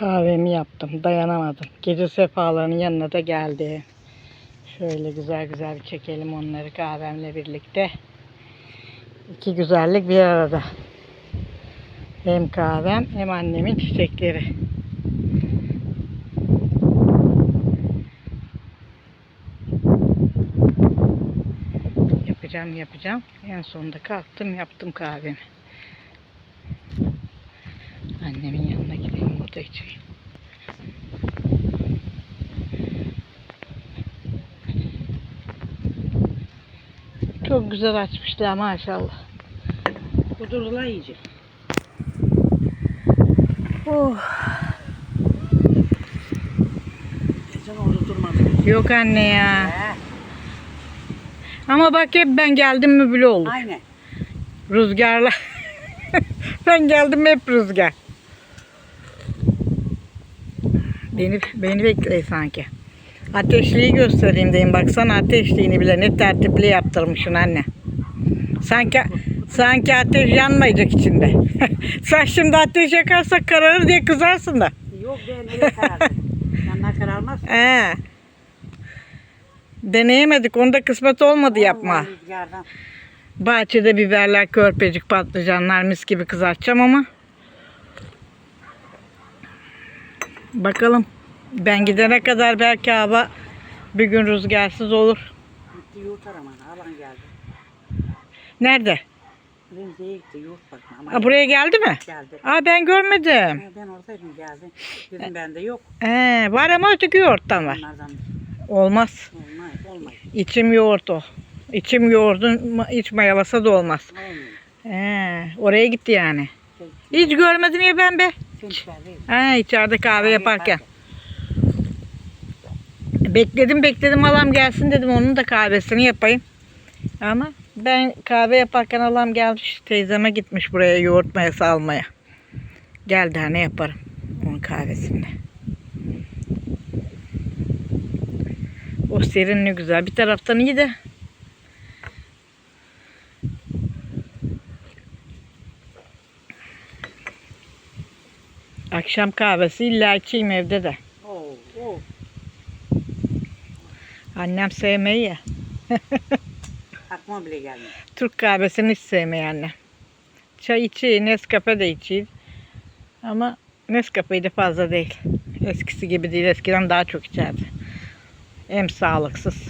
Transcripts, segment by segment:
Kahvemi yaptım. Dayanamadım. Gece sefalarının yanına da geldi. Şöyle güzel güzel çekelim onları kahvemle birlikte. İki güzellik bir arada. Hem kahvem hem annemin çiçekleri. Yapacağım yapacağım. En sonunda kalktım yaptım kahvemi. Annemin yanına içeyim. Çok güzel açmışlar maşallah. Kudurla iyice. Oh. Sen orada durmadın. Yok anne ya. He. Ama bak hep ben geldim mi böyle olur. Aynen. Rüzgarla. ben geldim hep rüzgar. Beni, beni bekle sanki. Ateşliği göstereyim diyeyim. Baksana ateşliğini bile ne tertipli yaptırmışsın anne. Sanki sanki ateş yanmayacak içinde. Sen şimdi ateş yakarsak kararır diye kızarsın da. Yok be nereye karardı? Yanlar kararmaz. He. Deneyemedik. Onda kısmet olmadı yapma. Rüzgardan. Bahçede biberler, körpecik, patlıcanlar mis gibi kızartacağım ama. Bakalım. Ben gidene kadar belki hava bir gün rüzgarsız olur. Gitti yoğurt aramana. Alan geldi. Nerede? Remzi'ye gitti yoğurt bakma. Ama Ha, buraya geldi mi? geldi. Aa ben görmedim. Ha, Ben oradaydım geldi. Dedim bende yok. Ee, var ama öteki yoğurttan var. Onlardan Olmaz. olmaz. Olmaz. İçim yoğurt o. İçim yoğurdun iç mayalasa da olmaz. Olmuyor. Ee, oraya gitti yani. Hiç görmedim ya ben be. Ha, içeride kahve yaparken. Bekledim bekledim alam gelsin dedim onun da kahvesini yapayım. Ama ben kahve yaparken alam gelmiş teyzeme gitmiş buraya yoğurt mayası almaya. Gel daha ne yaparım onun kahvesini. O serin ne güzel. Bir taraftan iyi de. Akşam kahvesi illa içeyim evde de. Oo, oo. Annem sevmeyi ya. Aklıma bile gelmiyor. Türk kahvesini hiç sevmeyi annem. Çay içi, Nescafe de içi. Ama Nescafe'yi de fazla değil. Eskisi gibi değil. Eskiden daha çok içerdi. Hem sağlıksız.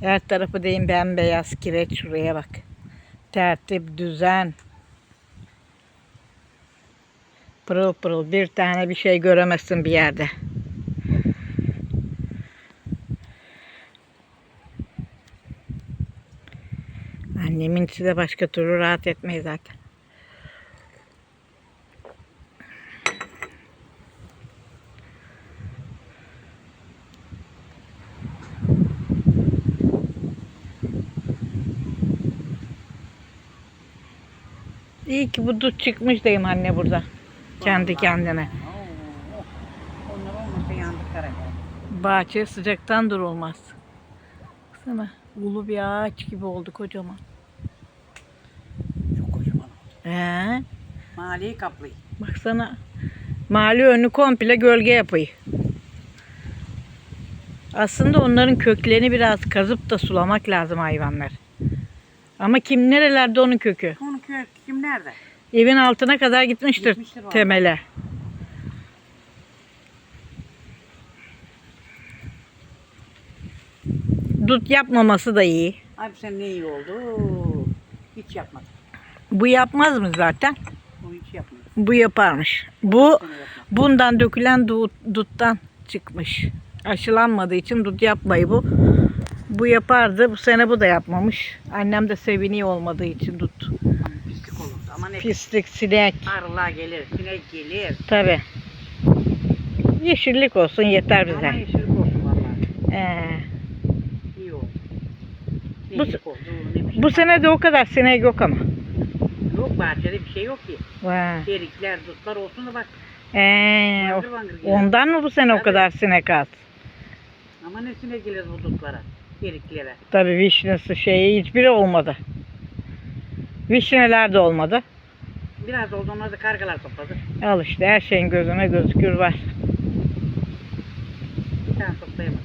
Her tarafı deyim bembeyaz kireç şuraya bak. Tertip, düzen. Pırıl pırıl bir tane bir şey göremezsin bir yerde. Annemin de başka türlü rahat etmeyi zaten. İyi ki bu dut çıkmış diyeyim anne burada. Kendi kendine. Bahçe sıcaktan durulmaz. Baksana ulu bir ağaç gibi oldu kocaman. Çok kocaman. Ee, Mahalleyi kaplıyor. baksana mahalle önü komple gölge yapıyor. Aslında onların köklerini biraz kazıp da sulamak lazım hayvanlar. Ama kim nerelerde onun kökü? Kim nerede? Evin altına kadar gitmiştir, Gitmiştir vallahi. temele. Dut yapmaması da iyi. Abi sen ne iyi oldu? Hiç yapmadı. Bu yapmaz mı zaten? O hiç yapmadı. Bu yaparmış. Bu bundan dökülen dut, duttan çıkmış. Aşılanmadığı için dut yapmayı bu. Bu yapardı. Bu sene bu da yapmamış. Annem de seviniyor olmadığı için dut. Ama pislik olur. Ama ne Pislik, sinek. Arılar gelir, sinek gelir. Tabi. Yeşillik olsun yeter Ama bize. olsun vallahi. Ee, İyi oldu. Ne Bu- oldu, ne bir şey. bu sene de o kadar sinek yok ama. Yok bahçede bir şey yok ki. Vay. Erikler, dutlar olsun da bak. Ee, gelir. ondan mı bu sene o Tabii. kadar sinek az? Ama ne sinek gelir bu dutlara, eriklere. Tabii vişnesi şeyi hiçbiri olmadı. Vişneler de olmadı. Biraz oldu onları da kargalar topladı. Al işte her şeyin gözüne gözükür var. Bir tane toplayamadım.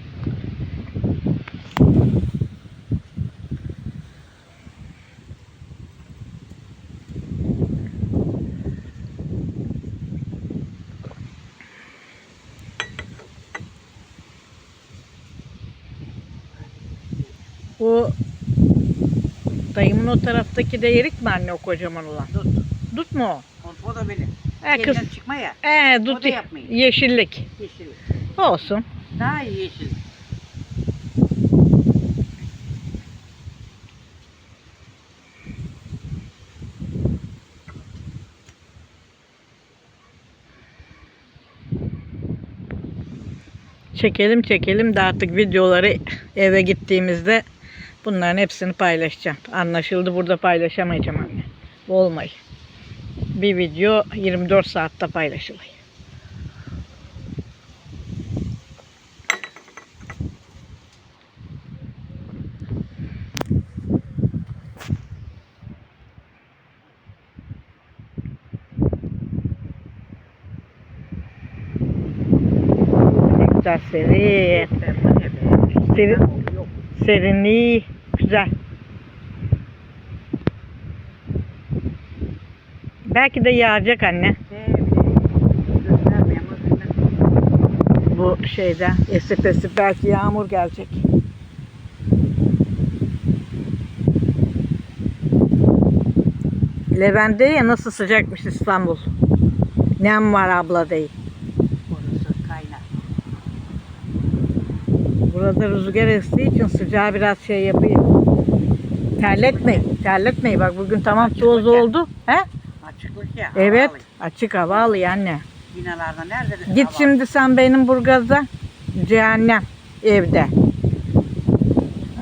O dayımın o taraftaki de erik mi anne o kocaman olan? Tut. Dut mu o? O, o da benim. E kız. Elinden çıkma ya. E O dut da yapmayın. yeşillik. Yeşil. Olsun. Daha iyi yeşil. Çekelim çekelim de artık videoları eve gittiğimizde bunların hepsini paylaşacağım. Anlaşıldı burada paylaşamayacağım anne. Olmay. Bir video 24 saatte paylaşılıyor. Güzel serin. Serin. Serinliği güzel. Belki de yağacak anne. Bu şeyde esip esip belki yağmur gelecek. Levent'te ya nasıl sıcakmış İstanbul. Nem var abla değil. Burada rüzgar estiği için sıcağı biraz şey yapıyor. Terletmeyin. Terletmeyin. Bak bugün tamam toz oldu. He? Açıklık ya. Evet. havalı. Açık hava alıyor anne. Binalarda nerede? Git hava? şimdi sen benim Burgaz'da. Cehennem. Evde.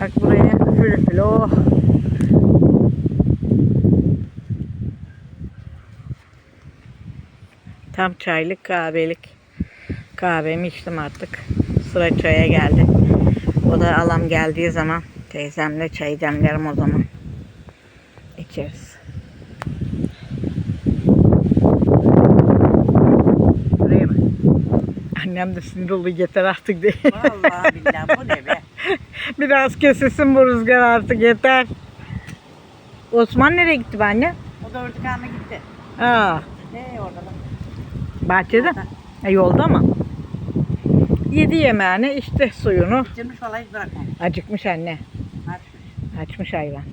Bak buraya üfür. Oh. Tam çaylık kahvelik. Kahvemi içtim artık. Sıra çaya geldi. O da alam geldiği zaman teyzemle çay demlerim o zaman. İçeriz. Buraya bak. Annem de sinir oluyor yeter artık diye. Vallahi billahi bu ne be? Biraz kesilsin bu rüzgar artık yeter. Osman nereye gitti be anne? O da haline gitti. Aa, Ne orada bak. bahçede. Yolda. E, yolda mı? Yedi yemeğini işte suyunu. Bitirmiş vallahi hiç bırakmam. Acıkmış anne. Açmış. Açmış hayvan.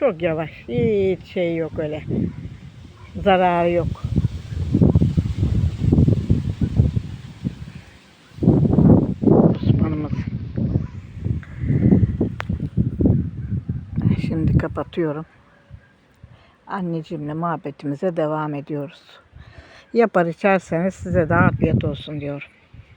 Çok yavaş. Hiç şey yok öyle. Zararı yok. Osman'ımız. Şimdi kapatıyorum. Anneciğimle muhabbetimize devam ediyoruz. Yapar içerseniz size de afiyet olsun diyorum.